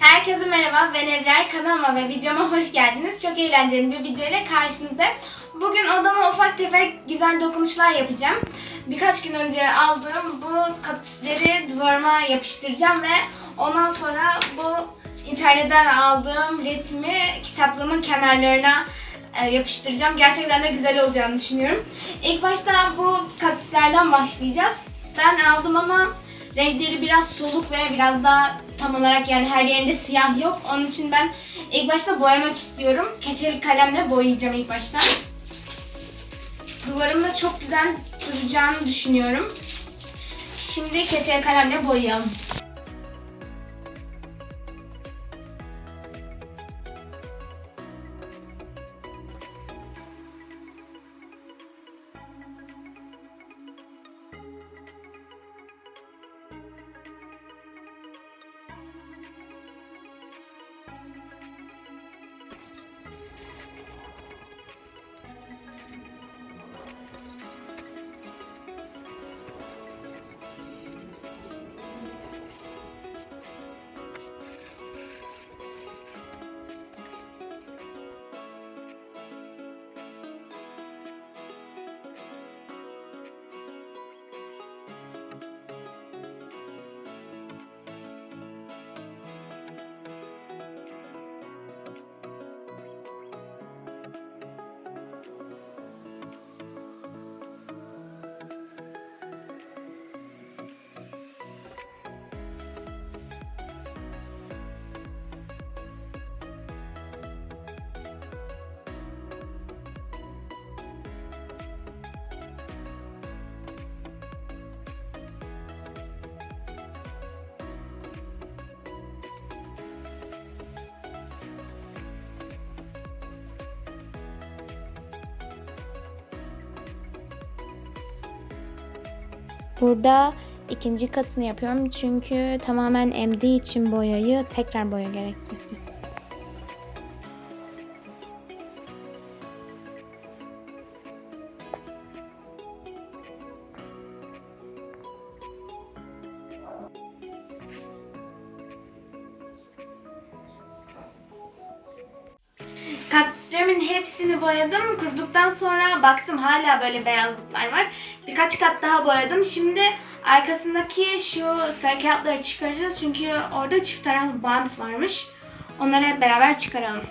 Herkese merhaba, ben Evler. Kanalıma ve videoma hoş geldiniz. Çok eğlenceli bir video ile karşınızdayım. Bugün odama ufak tefek güzel dokunuşlar yapacağım. Birkaç gün önce aldığım bu kaktüsleri duvarıma yapıştıracağım ve ondan sonra bu internetten aldığım resmi kitaplığımın kenarlarına e, yapıştıracağım. Gerçekten de güzel olacağını düşünüyorum. İlk başta bu kaktüslerden başlayacağız. Ben aldım ama renkleri biraz soluk ve biraz daha tam olarak yani her yerinde siyah yok. Onun için ben ilk başta boyamak istiyorum. Keçeli kalemle boyayacağım ilk başta. Duvarımda çok güzel duracağını düşünüyorum. Şimdi keçeli kalemle boyayalım. Burada ikinci katını yapıyorum çünkü tamamen emdiği için boyayı tekrar boya gerektirdi. Kaktüslerimin hepsini boyadım. Kuruduktan sonra baktım hala böyle beyazlıklar var. Birkaç kat daha boyadım. Şimdi arkasındaki şu sarı kağıtları çıkaracağız. Çünkü orada çift taraflı bant varmış. Onları hep beraber çıkaralım.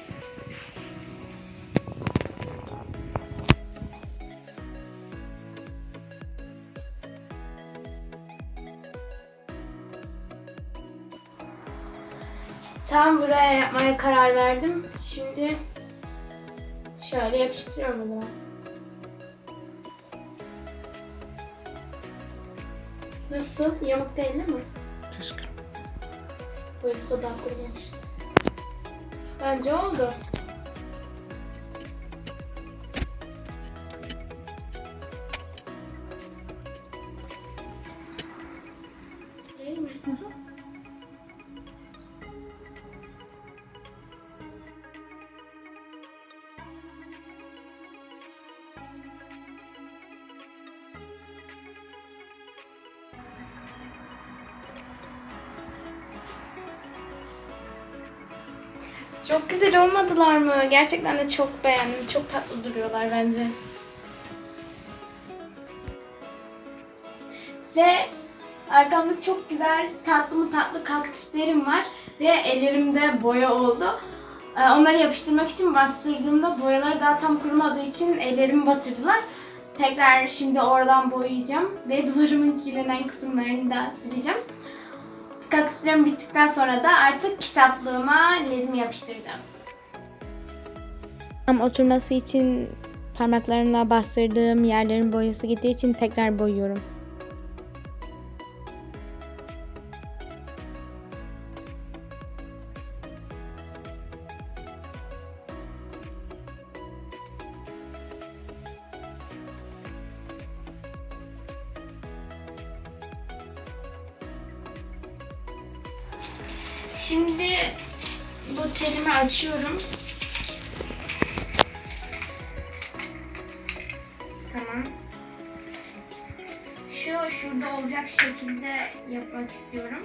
Tam buraya yapmaya karar verdim. Şimdi şöyle yapıştırıyorum o zaman. Nasıl? Yamuk değil değil mi? Düzgün. Burası odaklıymış. Bence oldu. Çok güzel olmadılar mı? Gerçekten de çok beğendim. Çok tatlı duruyorlar bence. Ve arkamda çok güzel tatlı mı tatlı kaktüslerim var. Ve ellerimde boya oldu. Ee, Onları yapıştırmak için bastırdığımda boyalar daha tam kurumadığı için ellerimi batırdılar. Tekrar şimdi oradan boyayacağım. Ve duvarımın kirlenen kısımlarını da sileceğim. Kaktüslerim bittikten sonra da artık kitaplığıma ledimi yapıştıracağız. Tam oturması için parmaklarımla bastırdığım yerlerin boyası gittiği için tekrar boyuyorum. Şimdi bu telimi açıyorum. Tamam. Şu şurada olacak şekilde yapmak istiyorum.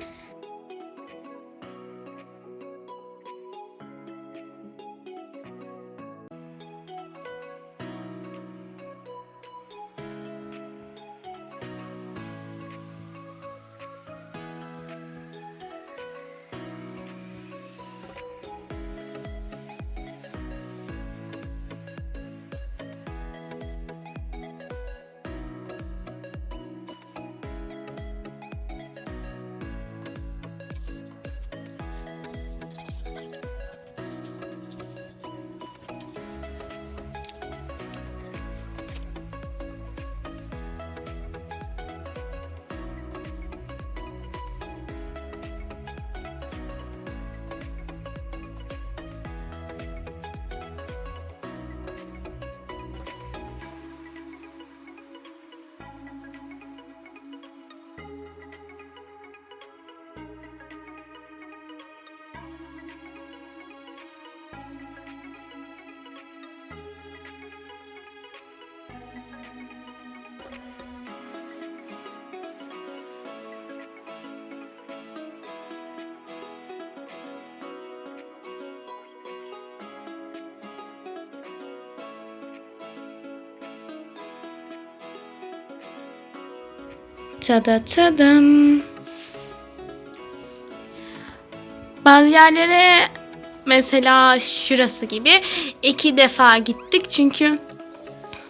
Tada tadım. Bazı yerlere mesela şurası gibi iki defa gittik çünkü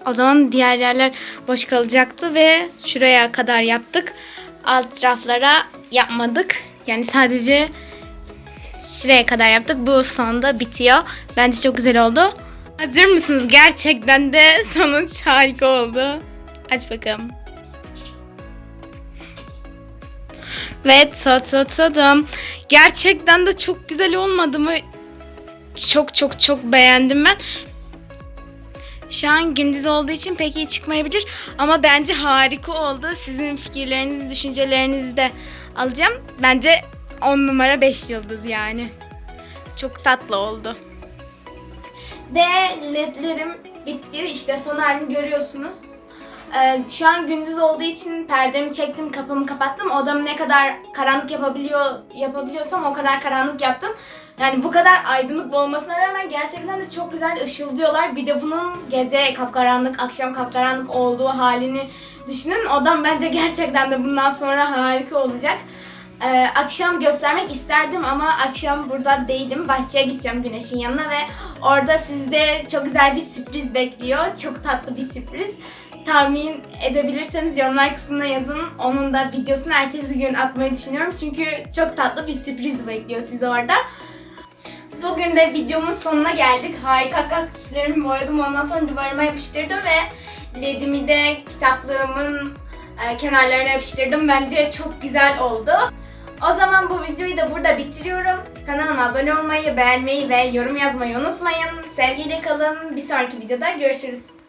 o zaman diğer yerler boş kalacaktı ve şuraya kadar yaptık. Alt raflara yapmadık. Yani sadece şuraya kadar yaptık. Bu sonunda bitiyor. Bence çok güzel oldu. Hazır mısınız? Gerçekten de sonuç harika oldu. Aç bakalım. Ve ta ta tadım. Gerçekten de çok güzel olmadı mı? Çok çok çok beğendim ben. Şu an gündüz olduğu için pek iyi çıkmayabilir ama bence harika oldu. Sizin fikirlerinizi, düşüncelerinizi de alacağım. Bence 10 numara 5 yıldız yani. Çok tatlı oldu. Ve ledlerim bitti. İşte son halini görüyorsunuz. Ee, şu an gündüz olduğu için perdemi çektim, kapımı kapattım. Odamı ne kadar karanlık yapabiliyor yapabiliyorsam o kadar karanlık yaptım. Yani bu kadar aydınlık olmasına rağmen gerçekten de çok güzel ışıldıyorlar. Bir de bunun gece kapkaranlık, akşam kapkaranlık olduğu halini düşünün. Odam bence gerçekten de bundan sonra harika olacak. Ee, akşam göstermek isterdim ama akşam burada değilim. Bahçeye gideceğim güneşin yanına ve orada sizde çok güzel bir sürpriz bekliyor. Çok tatlı bir sürpriz. Tahmin edebilirseniz yorumlar kısmına yazın. Onun da videosunu ertesi gün atmayı düşünüyorum. Çünkü çok tatlı bir sürpriz bekliyor sizi orada. Bugün de videomun sonuna geldik. Harika kaktüslerimi boyadım. Ondan sonra duvarıma yapıştırdım ve ledimi de kitaplığımın e, kenarlarına yapıştırdım. Bence çok güzel oldu. O zaman bu videoyu da burada bitiriyorum. Kanalıma abone olmayı, beğenmeyi ve yorum yazmayı unutmayın. Sevgiyle kalın. Bir sonraki videoda görüşürüz.